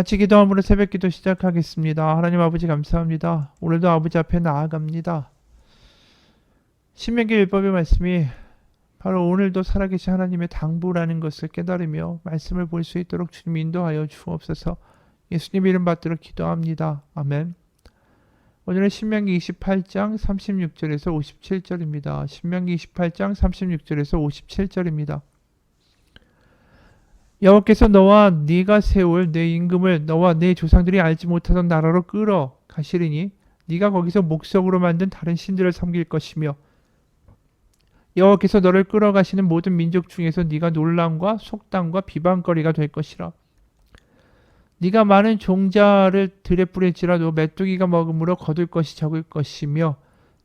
같이 기도함으로 새벽 기도 시작하겠습니다. 하나님 아버지 감사합니다. 오늘도 아버지 앞에 나아갑니다. 신명기 율법의 말씀이 바로 오늘도 살아계신 하나님의 당부라는 것을 깨달으며 말씀을 볼 수 있도록 주님 인도하여 주옵소서 예수님 이름 받도록 기도합니다. 아멘. 오늘은 신명기 28장 36절에서 57절입니다. 신명기 28장 36절에서 57절입니다. 여호와께서 너와 네가 세울 내 임금을 너와 내 조상들이 알지 못하던 나라로 끌어 가시리니 네가 거기서 목석으로 만든 다른 신들을 섬길 것이며 여호와께서 너를 끌어 가시는 모든 민족 중에서 네가 놀람과 속담과 비방거리가 될 것이라. 네가 많은 종자를 들에 뿌릴지라도 메뚜기가 먹음으로 거둘 것이 적을 것이며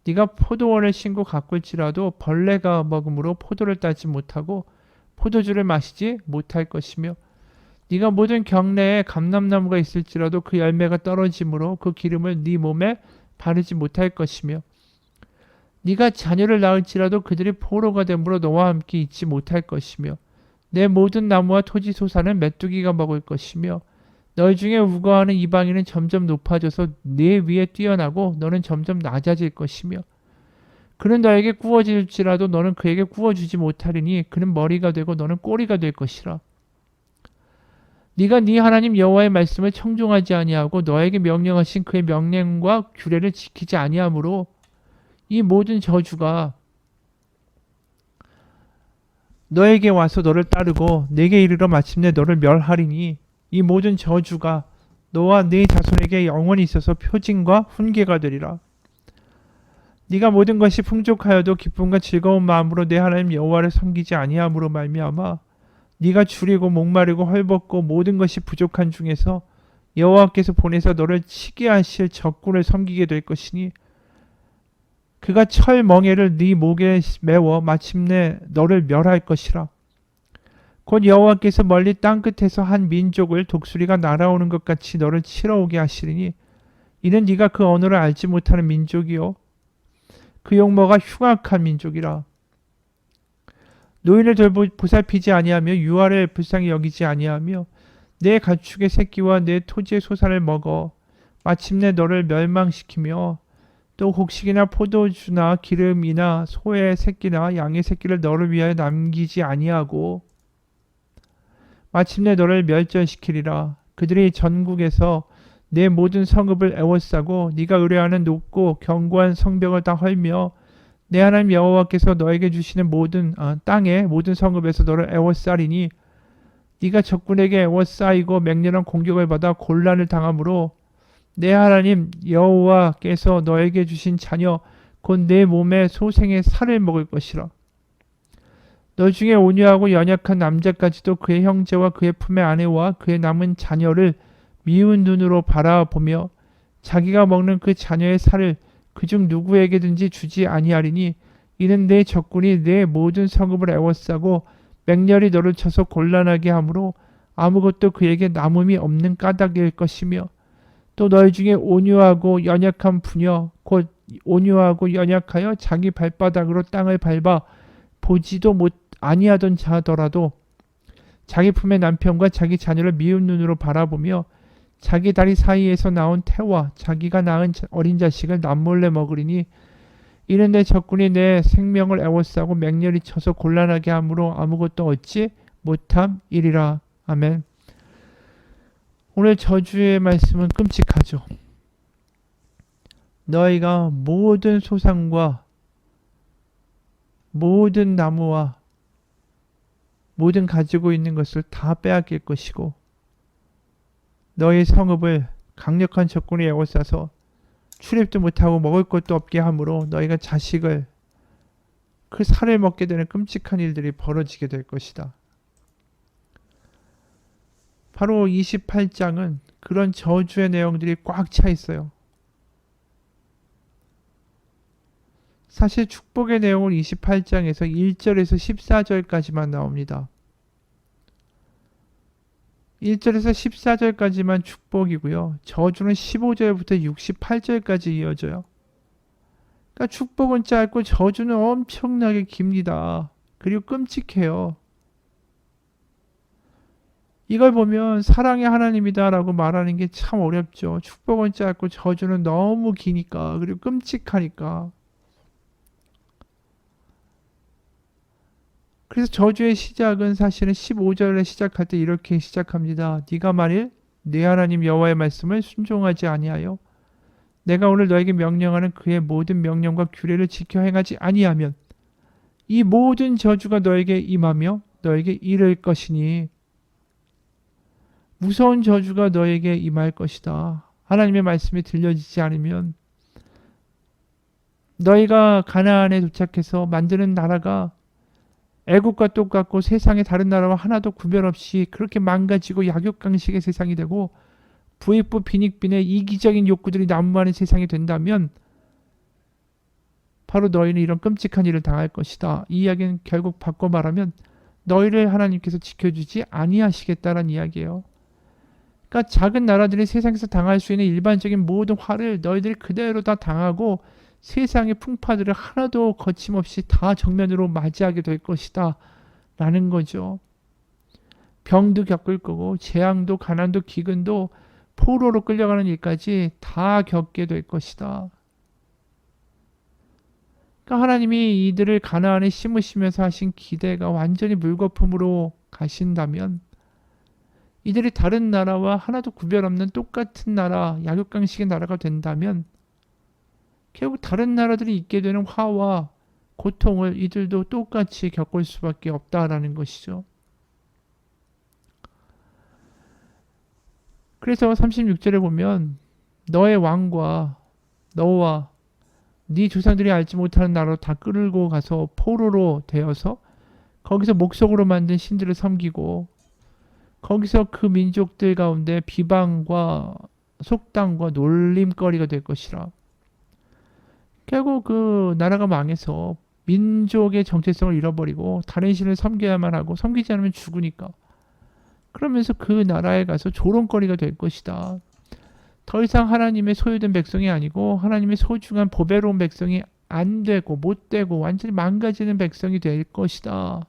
네가 포도원을 신고 가꿀지라도 벌레가 먹음으로 포도를 따지 못하고 포도주를 마시지 못할 것이며 네가 모든 경내에 감람나무가 있을지라도 그 열매가 떨어짐으로 그 기름을 네 몸에 바르지 못할 것이며 네가 자녀를 낳을지라도 그들이 포로가 됨으로 너와 함께 있지 못할 것이며 내 모든 나무와 토지 소사는 메뚜기가 먹을 것이며 너희 중에 우거하는 이방인은 점점 높아져서 네 위에 뛰어나고 너는 점점 낮아질 것이며 그는 너에게 구워질지라도 너는 그에게 구워주지 못하리니 그는 머리가 되고 너는 꼬리가 될 것이라. 네가 네 하나님 여호와의 말씀을 청종하지 아니하고 너에게 명령하신 그의 명령과 규례를 지키지 아니하므로 이 모든 저주가 너에게 와서 너를 따르고 내게 이르러 마침내 너를 멸하리니 이 모든 저주가 너와 네 자손에게 영원히 있어서 표징과 훈계가 되리라. 네가 모든 것이 풍족하여도 기쁨과 즐거운 마음으로 내 하나님 여호와를 섬기지 아니함으로 말미암아 네가 줄이고 목마르고 헐벗고 모든 것이 부족한 중에서 여호와께서 보내서 너를 치게 하실 적군을 섬기게 될 것이니 그가 철 멍에를 네 목에 메워 마침내 너를 멸할 것이라. 곧 여호와께서 멀리 땅 끝에서 한 민족을 독수리가 날아오는 것 같이 너를 치러 오게 하시리니 이는 네가 그 언어를 알지 못하는 민족이요 그 용모가 흉악한 민족이라. 노인을 돌보 보살피지 아니하며 유아를 불쌍히 여기지 아니하며 내 가축의 새끼와 내 토지의 소산을 먹어 마침내 너를 멸망시키며 또 곡식이나 포도주나 기름이나 소의 새끼나 양의 새끼를 너를 위하여 남기지 아니하고 마침내 너를 멸절시키리라 그들이 전국에서 내 모든 성읍을 애워싸고 네가 의뢰하는 높고 견고한 성벽을 다 헐며 내 하나님 여호와께서 너에게 주시는 모든 아, 땅의 모든 성읍에서 너를 애워싸리니 네가 적군에게 애워싸이고 맹렬한 공격을 받아 곤란을 당하므로 내 하나님 여호와께서 너에게 주신 자녀 곧 내 몸의 소생의 살을 먹을 것이라. 너 중에 온유하고 연약한 남자까지도 그의 형제와 그의 품의 아내와 그의 남은 자녀를 미운 눈으로 바라보며 자기가 먹는 그 자녀의 살을 그중 누구에게든지 주지 아니하리니 이는 내 적군이 내 모든 성읍을 애워싸고 맹렬히 너를 쳐서 곤란하게 하므로 아무것도 그에게 남음이 없는 까닭일 것이며 또 너희 중에 온유하고 연약한 부녀 곧 온유하고 연약하여 자기 발바닥으로 땅을 밟아 보지도 못 아니하던 자더라도 자기 품의 남편과 자기 자녀를 미운 눈으로 바라보며 자기 다리 사이에서 나온 태와 자기가 낳은 어린 자식을 남몰래 먹으리니 이는 내 적군이 내 생명을 애워싸고 맹렬히 쳐서 곤란하게 함으로 아무것도 얻지 못함이리라. 아멘. 오늘 저주의 말씀은 끔찍하죠. 너희가 모든 소상과 모든 나무와 모든 가지고 있는 것을 다 빼앗길 것이고 너희 성읍을 강력한 적군이 에워싸서 출입도 못하고 먹을 것도 없게 하므로 너희가 자식을 그 살을 먹게 되는 끔찍한 일들이 벌어지게 될 것이다. 바로 28장은 그런 저주의 내용들이 꽉 차 있어요. 사실 축복의 내용은 28장에서 1절에서 14절까지만 나옵니다. 1절에서 14절까지만 축복이고요. 저주는 15절부터 68절까지 이어져요. 그러니까 축복은 짧고 저주는 엄청나게 깁니다. 그리고 끔찍해요. 이걸 보면 사랑의 하나님이다라고 말하는 게 참 어렵죠. 축복은 짧고 저주는 너무 기니까 그리고 끔찍하니까. 그래서 저주의 시작은 사실은 15절에 시작할 때 이렇게 시작합니다. 네가 만일 네 하나님 여호와의 말씀을 순종하지 아니하여 내가 오늘 너에게 명령하는 그의 모든 명령과 규례를 지켜 행하지 아니하면 이 모든 저주가 너에게 임하며 너에게 이를 것이니 무서운 저주가 너에게 임할 것이다. 하나님의 말씀이 들려지지 않으면 너희가 가나안에 도착해서 만드는 나라가 애국과 똑같고 세상의 다른 나라와 하나도 구별 없이 그렇게 망가지고 약육강식의 세상이 되고 부익부 빈익빈의 이기적인 욕구들이 난무하는 세상이 된다면 바로 너희는 이런 끔찍한 일을 당할 것이다. 이 이야기는 결국 바꿔 말하면 너희를 하나님께서 지켜주지 아니하시겠다는 이야기예요. 그러니까 작은 나라들이 세상에서 당할 수 있는 일반적인 모든 화를 너희들이 그대로 다 당하고 세상의 풍파들을 하나도 거침없이 다 정면으로 맞이하게 될 것이다. 라는 거죠. 병도 겪을 거고 재앙도 가난도 기근도 포로로 끌려가는 일까지 다 겪게 될 것이다. 그러니까 하나님이 이들을 가나안에 심으시면서 하신 기대가 완전히 물거품으로 가신다면 이들이 다른 나라와 하나도 구별 없는 똑같은 나라, 약육강식의 나라가 된다면 결국 다른 나라들이 있게 되는 화와 고통을 이들도 똑같이 겪을 수밖에 없다라는 것이죠. 그래서 36절에 보면 너의 왕과 너와 네 조상들이 알지 못하는 나라로 다 끌고 가서 포로로 되어서 거기서 목석으로 만든 신들을 섬기고 거기서 그 민족들 가운데 비방과 속담과 놀림거리가 될 것이라. 결국 그 나라가 망해서 민족의 정체성을 잃어버리고 다른 신을 섬겨야만 하고 섬기지 않으면 죽으니까. 그러면서 그 나라에 가서 조롱거리가 될 것이다. 더 이상 하나님의 소유된 백성이 아니고 하나님의 소중한 보배로운 백성이 안 되고 못 되고 완전히 망가지는 백성이 될 것이다.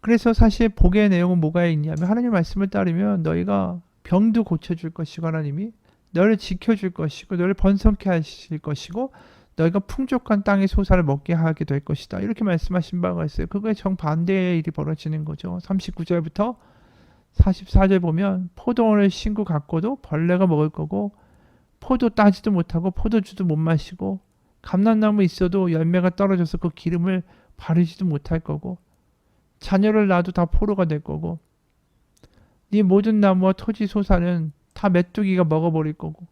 그래서 사실 복의 내용은 뭐가 있냐면 하나님 말씀을 따르면 너희가 병도 고쳐줄 것이고 하나님이 너를 지켜줄 것이고 너를 번성케 하실 것이고 너희가 풍족한 땅의 소사를 먹게 하게 될 것이다. 이렇게 말씀하신 바가 있어요. 그거에 정반대의 일이 벌어지는 거죠. 39절부터 44절 보면 포도원을 신고 갖고도 벌레가 먹을 거고 포도 따지도 못하고 포도주도 못 마시고 감람나무 있어도 열매가 떨어져서 그 기름을 바르지도 못할 거고 자녀를 낳아도 다 포로가 될 거고 네 모든 나무와 토지 소사는 다 메뚜기가 먹어버릴 거고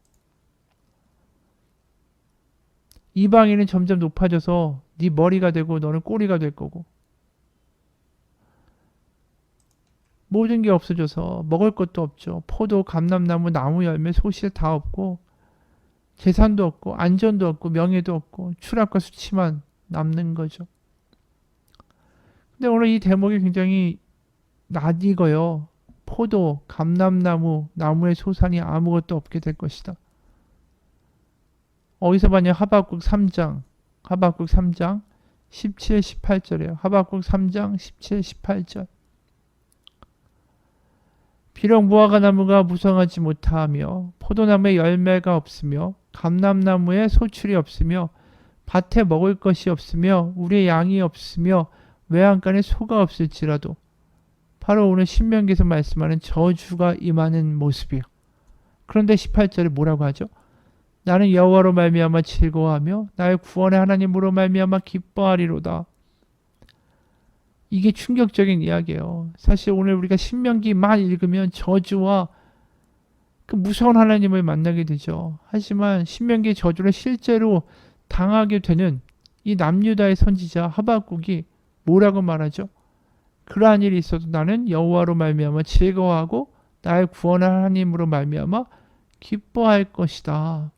이방인은 점점 높아져서 네 머리가 되고 너는 꼬리가 될 거고 모든 게 없어져서 먹을 것도 없죠. 포도, 감람나무, 나무 열매, 소실 다 없고 재산도 없고 안전도 없고 명예도 없고 추락과 수치만 남는 거죠. 근데 오늘 이 대목이 굉장히 낯익어요. 포도, 감람나무, 나무의 소산이 아무것도 없게 될 것이다. 어디서 봤냐? 하박국 3장. 하박국 3장 17, 18절이에요. 하박국 3장 17, 18절. 비록 무화과 나무가 무성하지 못하며 포도나무에 열매가 없으며 감람나무에 소출이 없으며 밭에 먹을 것이 없으며 우리의 양이 없으며 외양간에 소가 없을지라도 바로 오늘 신명기에서 말씀하는 저주가 임하는 모습이요. 그런데 18절에 뭐라고 하죠? 나는 여호와로 말미암아 즐거워하며 나의 구원의 하나님으로 말미암아 기뻐하리로다. 이게 충격적인 이야기예요. 사실 오늘 우리가 신명기만 읽으면 저주와 그 무서운 하나님을 만나게 되죠. 하지만 신명기의 저주를 실제로 당하게 되는 이 남유다의 선지자 하박국이 뭐라고 말하죠? 그러한 일이 있어도 나는 여호와로 말미암아 즐거워하고 나의 구원의 하나님으로 말미암아 기뻐할 것이다.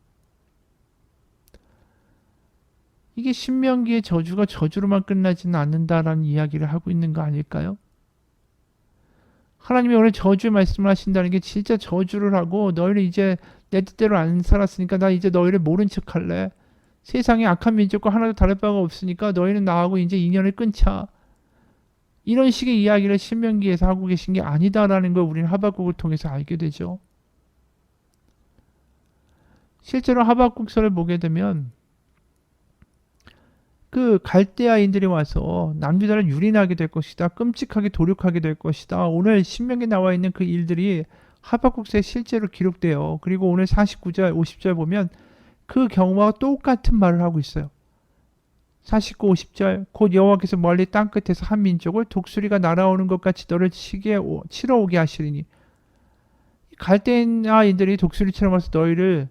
이게 신명기의 저주가 저주로만 끝나지는 않는다라는 이야기를 하고 있는 거 아닐까요? 하나님이 오늘 저주 말씀을 하신다는 게 진짜 저주를 하고 너희를 이제 내 뜻대로 안 살았으니까 나 이제 너희를 모른 척 할래. 세상에 악한 민족과 하나도 다를 바가 없으니까 너희는 나하고 이제 인연을 끊자. 이런 식의 이야기를 신명기에서 하고 계신 게 아니다라는 걸 우리는 하박국을 통해서 알게 되죠. 실제로 하박국서를 보게 되면 그 갈대아인들이 와서 남유다를 유린하게 될 것이다. 끔찍하게 도륙하게 될 것이다. 오늘 신명기에 나와 있는 그 일들이 하박국서에 실제로 기록돼요. 그리고 오늘 49절, 50절 보면 그 경우와 똑같은 말을 하고 있어요. 49, 50절 곧 여호와께서 멀리 땅 끝에서 한 민족을 독수리가 날아오는 것 같이 너를 치게 오, 치러 오게 하시리니 갈대아인들이 독수리처럼 와서 너희를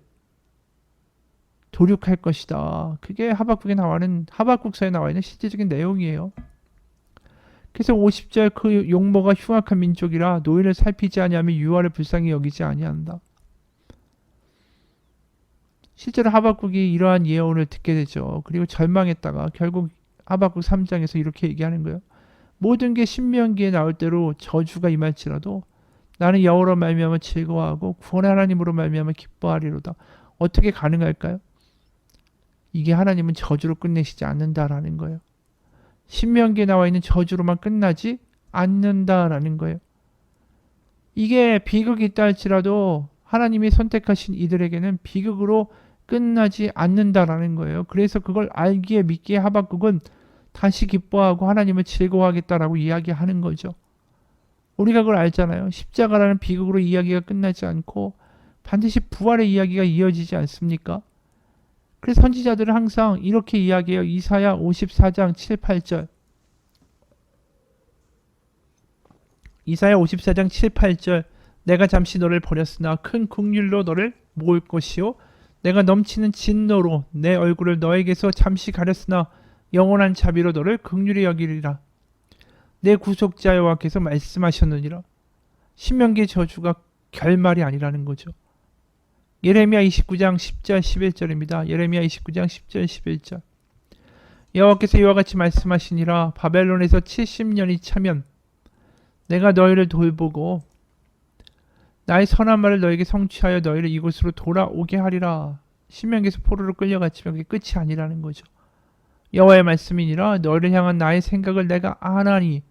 도륙할 것이다. 그게 하박국에 나와는 하박국서에 나와 있는 실제적인 내용이에요. 그래서 50절 그 용모가 흉악한 민족이라 노인을 살피지 아니하며 유아를 불쌍히 여기지 아니한다. 실제로 하박국이 이러한 예언을 듣게 되죠. 그리고 절망했다가 결국 하박국 3장에서 이렇게 얘기하는 거예요. 모든 게 신명기에 나올 대로 저주가 임할지라도 나는 여호로 말미암아 즐거워하고 구원의 하나님으로 말미암아 기뻐하리로다. 어떻게 가능할까요? 이게 하나님은 저주로 끝내시지 않는다라는 거예요. 신명기에 나와 있는 저주로만 끝나지 않는다라는 거예요. 이게 비극이 있다 할지라도 하나님이 선택하신 이들에게는 비극으로 끝나지 않는다라는 거예요. 그래서 그걸 알기에 믿기에 하박국은 다시 기뻐하고 하나님을 즐거워하겠다라고 이야기하는 거죠. 우리가 그걸 알잖아요. 십자가라는 비극으로 이야기가 끝나지 않고 반드시 부활의 이야기가 이어지지 않습니까? 그래서 선지자들은 항상 이렇게 이야기해요. 이사야 54장 7, 8절. 이사야 54장 7, 8절. 내가 잠시 너를 버렸으나 큰 국률로 너를 모을 것이요 내가 넘치는 진노로 내 얼굴을 너에게서 잠시 가렸으나 영원한 자비로 너를 극률히 여기리라. 내 구속자 여호와께서 말씀하셨느니라. 신명기의 저주가 결말이 아니라는 거죠. 예레미야 29장 10절 11절입니다. 예레미야 29장 10절 11절. 여호와께서 이와 같이 말씀하시니라 바벨론에서 70년이 차면 내가 너희를 돌보고 나의 선한 말을 너에게 성취하여 너희를 이곳으로 돌아오게 하리라. 신명기에서 포로로 끌려갔지만 그게 끝이 아니라는 거죠. 여호와의 말씀이니라 너희를 향한 나의 생각을 내가 아나니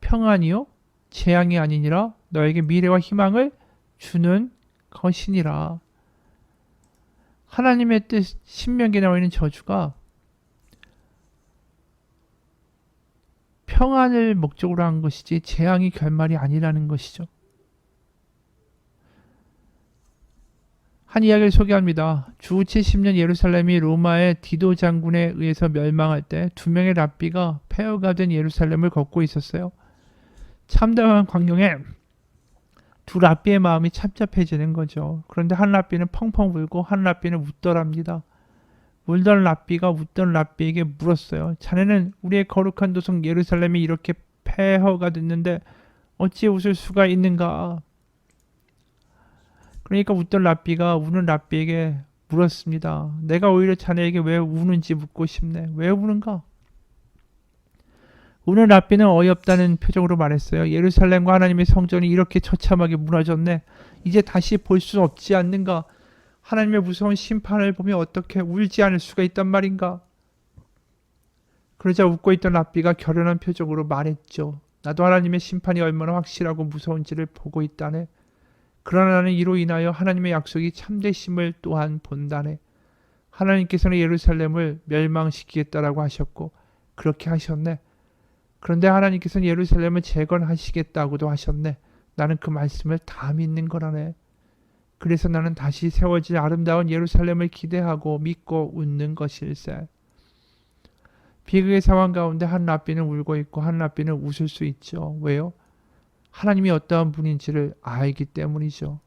평안이요 재앙이 아니니라 너에게 미래와 희망을 주는 것이니라. 하나님의 뜻 신명기에 나와 있는 저주가 평안을 목적으로 한 것이지 재앙이 결말이 아니라는 것이죠. 한 이야기를 소개합니다. 주 70년 예루살렘이 로마의 디도 장군에 의해서 멸망할 때 두 명의 랍비가 폐허가 된 예루살렘을 걷고 있었어요. 참담한 광경에 두 랍비의 마음이 참잡해지는 거죠. 그런데 한 랍비는 펑펑 울고 한 랍비는 웃더랍니다. 울던 랍비가 웃던 랍비에게 물었어요. 자네는 우리의 거룩한 도성 예루살렘이 이렇게 폐허가 됐는데 어찌 웃을 수가 있는가? 그러니까 웃던 랍비가 우는 랍비에게 물었습니다. 내가 오히려 자네에게 왜 우는지 묻고 싶네. 왜 우는가? 우는 랍비는 어이없다는 표정으로 말했어요. 예루살렘과 하나님의 성전이 이렇게 처참하게 무너졌네. 이제 다시 볼 수 없지 않는가? 하나님의 무서운 심판을 보며 어떻게 울지 않을 수가 있단 말인가? 그러자 웃고 있던 랍비가 결연한 표정으로 말했죠. 나도 하나님의 심판이 얼마나 확실하고 무서운지를 보고 있다네. 그러나 나는 이로 인하여 하나님의 약속이 참되심을 또한 본다네. 하나님께서는 예루살렘을 멸망시키겠다라고 하셨고 그렇게 하셨네. 그런데 하나님께서는 예루살렘을 재건하시겠다고도 하셨네. 나는 그 말씀을 다 믿는 거라네. 그래서 나는 다시 세워질 아름다운 예루살렘을 기대하고 믿고 웃는 것일세. 비극의 상황 가운데 한 라비는 울고 있고 한 라비는 웃을 수 있죠. 왜요? 하나님이 어떠한 분인지를 알기 때문이죠.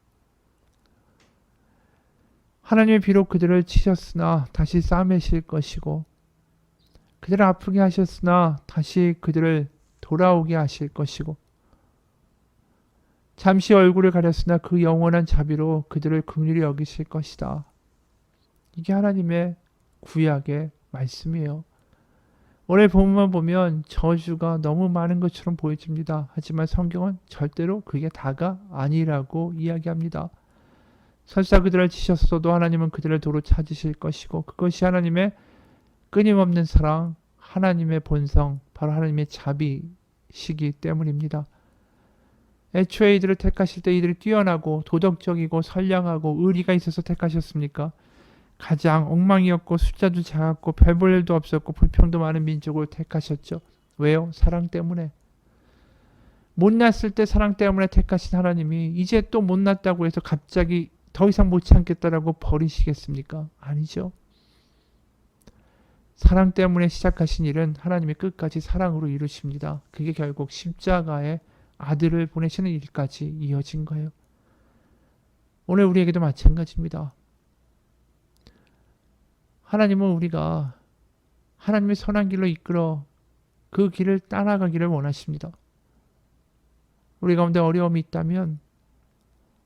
하나님이 비록 그들을 치셨으나 다시 싸매실 것이고 그들을 아프게 하셨으나 다시 그들을 돌아오게 하실 것이고 잠시 얼굴을 가렸으나 그 영원한 자비로 그들을 긍휼히 여기실 것이다. 이게 하나님의 구약의 말씀이에요. 오늘 본문만 보면 저주가 너무 많은 것처럼 보여집니다. 하지만 성경은 절대로 그게 다가 아니라고 이야기합니다. 설사 그들을 치셨어도 하나님은 그들을 도로 찾으실 것이고 그것이 하나님의 끊임없는 사랑, 하나님의 본성, 바로 하나님의 자비시기 때문입니다. 애초에 이들을 택하실 때 이들이 뛰어나고 도덕적이고 선량하고 의리가 있어서 택하셨습니까? 가장 엉망이었고 숫자도 작았고 별볼 일도 없었고 불평도 많은 민족을 택하셨죠. 왜요? 사랑 때문에. 못났을 때 사랑 때문에 택하신 하나님이 이제 또 못났다고 해서 갑자기 더 이상 못 참겠다라고 버리시겠습니까? 아니죠. 사랑 때문에 시작하신 일은 하나님이 끝까지 사랑으로 이루십니다. 그게 결국 십자가에 아들을 보내시는 일까지 이어진 거예요. 오늘 우리에게도 마찬가지입니다. 하나님은 우리가 하나님의 선한 길로 이끌어 그 길을 따라가기를 원하십니다. 우리 가운데 어려움이 있다면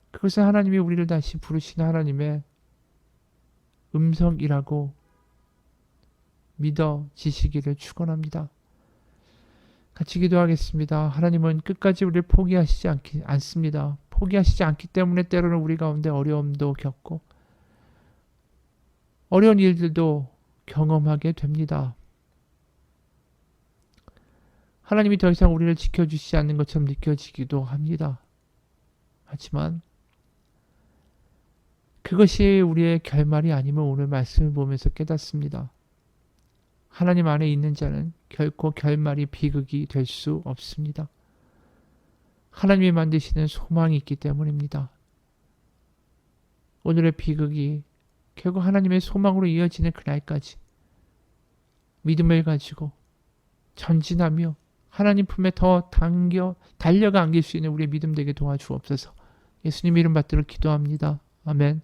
그것은 하나님이 우리를 다시 부르시는 하나님의 음성이라고 믿어지시기를 축원합니다. 같이 기도하겠습니다. 하나님은 끝까지 우리를 포기하시지 않기, 않습니다. 포기하시지 않기 때문에 때로는 우리 가운데 어려움도 겪고 어려운 일들도 경험하게 됩니다. 하나님이 더 이상 우리를 지켜주시지 않는 것처럼 느껴지기도 합니다. 하지만 그것이 우리의 결말이 아니면 오늘 말씀을 보면서 깨닫습니다. 하나님 안에 있는 자는 결코 결말이 비극이 될 수 없습니다. 하나님이 만드시는 소망이 있기 때문입니다. 오늘의 비극이 결국 하나님의 소망으로 이어지는 그날까지 믿음을 가지고 전진하며 하나님 품에 더 당겨 달려가 안길 수 있는 우리의 믿음 되게 도와주옵소서. 예수님 이름 받들어 기도합니다. 아멘.